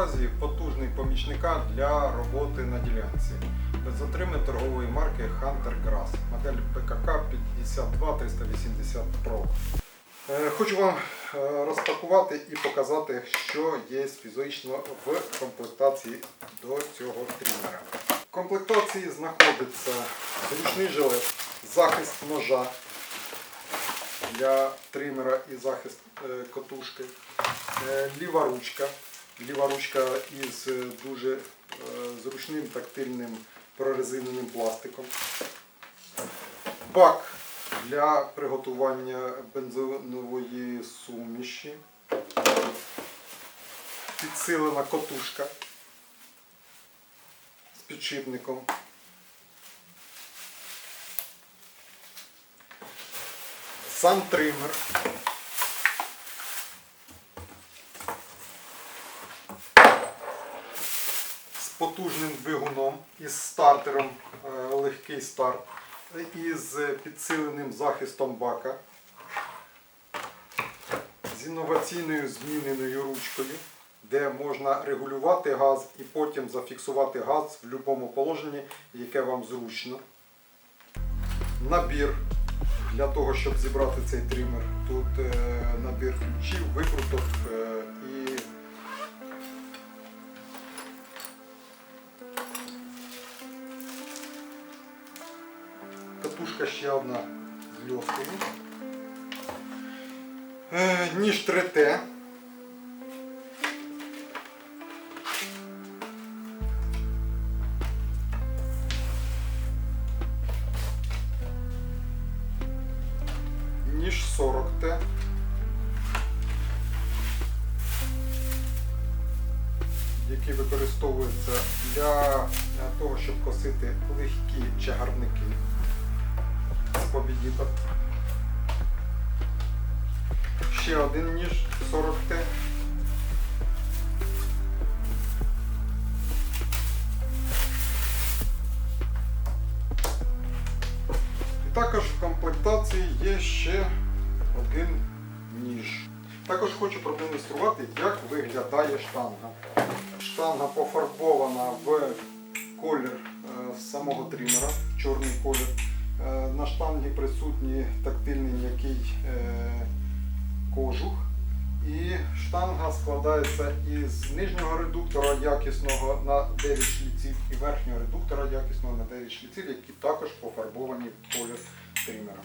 увазі потужний помічника для роботи на ділянці. Безотримної торгової марки Hunter Grass, модель ПКК 52380 Pro. Е, Хочу вам е, розпакувати і показати, що є фізично в комплектації до цього трімера. В комплектації знаходиться зручний жилет, захист ножа для тримера і захист е, котушки, ліва ручка, ліва ручка із е, дуже е, зручним тактильним прорезиненим пластиком, бак для приготування бензинової суміші, підсилена котушка з підшипником. Сам тример. Потужним двигуном, із стартером, е, легкий старт, із підсиленим захистом бака, з інноваційною зміненою ручкою, де можна регулювати газ і потім зафіксувати газ в будь-якому положенні, яке вам зручно. Набір для того, щоб зібрати цей тример. Тут е, набір ключів, викруток е, і катушка ще одна з льоскою. Е, ніж 3Т. ніж 40Т. Який використовується для того, щоб косити легкі чагарники з побідіток. Ще один ніж 40Т. І також в комплектації є ще один ніж. Також хочу продемонструвати, як виглядає штанга. Штанга пофарбована в колір е, самого тримера, чорний колір. Е, На штангі присутній тактильний м'який е, кожух. І штанга складається із нижнього редуктора якісного на 9 шліців і верхнього редуктора якісного на 9 шліців, які також пофарбовані в колір тримера.